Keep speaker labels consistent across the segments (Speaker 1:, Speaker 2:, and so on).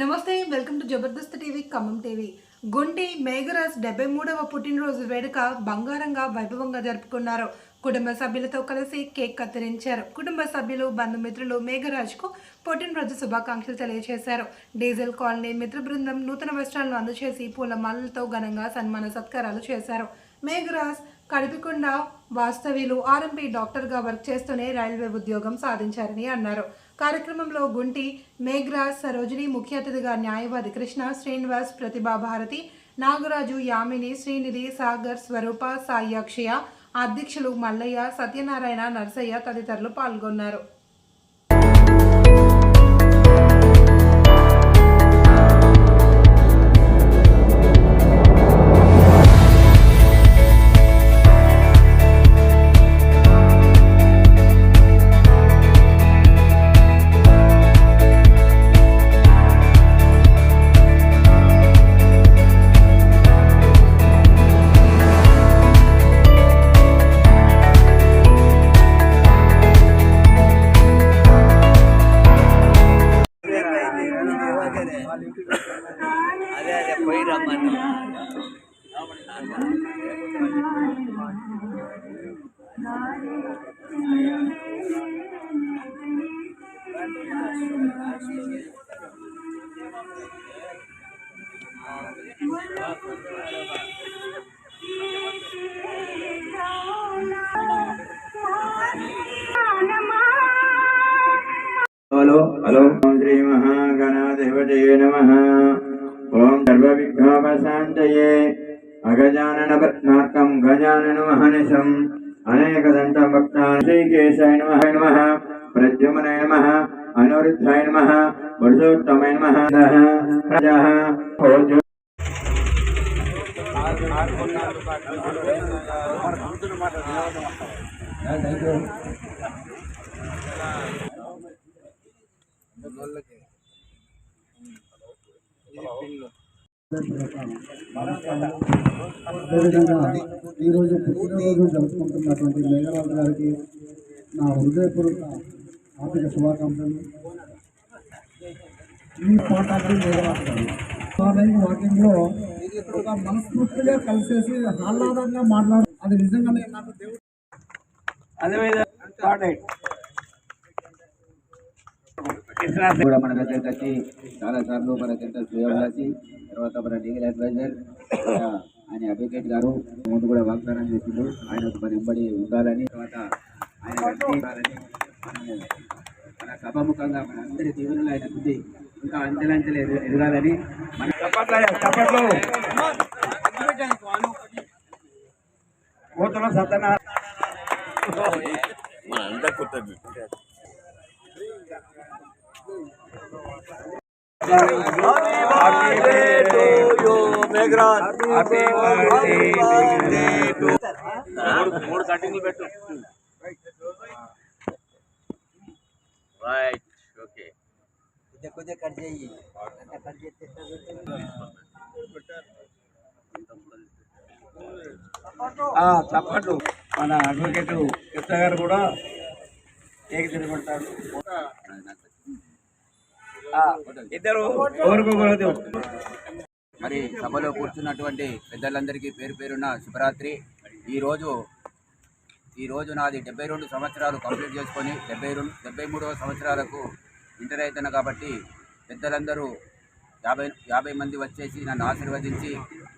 Speaker 1: నమస్తే welcome to Jabardasth TV Khammam TV. Gunti Megharaj డెబ్బై మూడవ పుట్టినరోజు వేడుక బంగారంగా వైభవంగా జరుపుకున్నారు. కుటుంబ సభ్యులతో కలిసి కేక్ కత్తిరించారు. కుటుంబ సభ్యులు బంధుమిత్రులు మేఘరాజ్కు పుట్టినరోజు శుభాకాంక్షలు తెలియజేశారు. డీజిల్ కాలనీ మిత్ర బృందం నూతన వస్త్రాలను అందజేసి పూలమాలలతో ఘనంగా సన్మాన సత్కారాలు చేశారు. మేఘరాజ్ కడిపికొండ వాస్తవ్యులు ఆర్ఎంపీ డాక్టర్గా వర్క్ చేస్తూనే రైల్వే ఉద్యోగం సాధించారని అన్నారు. కార్యక్రమంలో గుంటి మేఘ్రాజ్ సరోజిని ముఖ్య అతిథిగా న్యాయవాది కృష్ణ శ్రీనివాస్ ప్రతిభా భారతి నాగరాజు యామిని శ్రీనిధి సాగర్ స్వరూప సాయి అక్షయ అధ్యక్షులు మల్లయ్య సత్యనారాయణ నర్సయ్య తదితరులు పాల్గొన్నారు.
Speaker 2: అదే అదే పోయి రమ్మని
Speaker 3: హలో హలో ఓం శ్రీ మహాగణాధిపతయే నమ ఓం సర్వవిఘ్నోపశాంతయే అగజానన పద్మార్కం గజానన మహనిశం అనేకదంత భక్తాన్ శ్రీకేశాయ నమ నమ ప్రద్యుమ్నాయ నమ అనురుద్ధాయ నమ పురుషోత్తమాయ
Speaker 4: అదేవిధంగా ఈరోజు పుట్టినరోజు జరుపుకుంటున్నటువంటి మేఘరాజు గారికి నా హృదయపూర్వక ఆర్థిక శుభాకాంక్షలు. ఈ పాఠాలు మేఘరాజు గారు మార్నింగ్ వాకింగ్లో ఒక మనస్ఫూర్తిగా కలిసేసి ఆహ్లాదంగా మాట్లాడు అది నిజంగానే నాకు దేవుడు అదేవిధంగా
Speaker 5: కూడా మన దగ్గరికి వచ్చి చాలా సార్లు మన సెంటర్ శ్రేయోభిలాషి తర్వాత మన లీగల్ అడ్వైజర్ ఆయన అడ్వకేట్ గారు ముందు కూడా వాగ్దానం చేసిండు. ఆయన మన వెంబడి ఉండాలని తర్వాత ఆయన మన సభాముఖంగా మన అందరి దీవెనలు ఆయన ఉంది. ఇంకా అంచెలంచెలు ఎదు- ఎదగాలని మన
Speaker 3: చప్పట్లు సత్యనారాయణ.
Speaker 2: మూడు కటింగ్లు పెట్టు రైట్ ఓకే కొద్దిగా కొద్దిగా
Speaker 3: చప్పట్లు. మన అడ్వకేటు కృష్ణ గారు కూడా కేక్ తినబడతారు ఇద్దరు. కోరుకోకూడదు
Speaker 5: మరి సభలో కూర్చున్నటువంటి పెద్దలందరికీ పేరు పేరున్న శుభరాత్రి. ఈరోజు ఈరోజు నాది డెబ్బై రెండు సంవత్సరాలు కంప్లీట్ చేసుకొని డెబ్బై రెండు డెబ్బై మూడవ సంవత్సరాలకు ఇంటర్ అవుతున్నా కాబట్టి పెద్దలందరూ యాభై యాభై మంది వచ్చేసి నన్ను ఆశీర్వదించి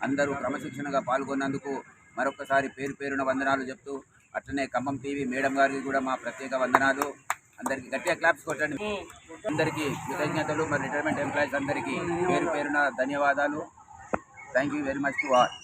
Speaker 5: అందరూ క్రమశిక్షణగా పాల్గొన్నందుకు మరొకసారి పేరు పేరున వందనాలు చెప్తూ అట్లనే ఖమ్మం టీవీ మేడం గారికి కూడా మా ప్రత్యేక వందనాలు. అందరికీ గట్టిగా క్లాప్స్ కొట్టండి. అందరికీ కృతజ్ఞతలు మరి రిటైర్మెంట్ ఎంప్లాయీస్ అందరికీ పేరు పేరున ధన్యవాదాలు. Thank you very much to all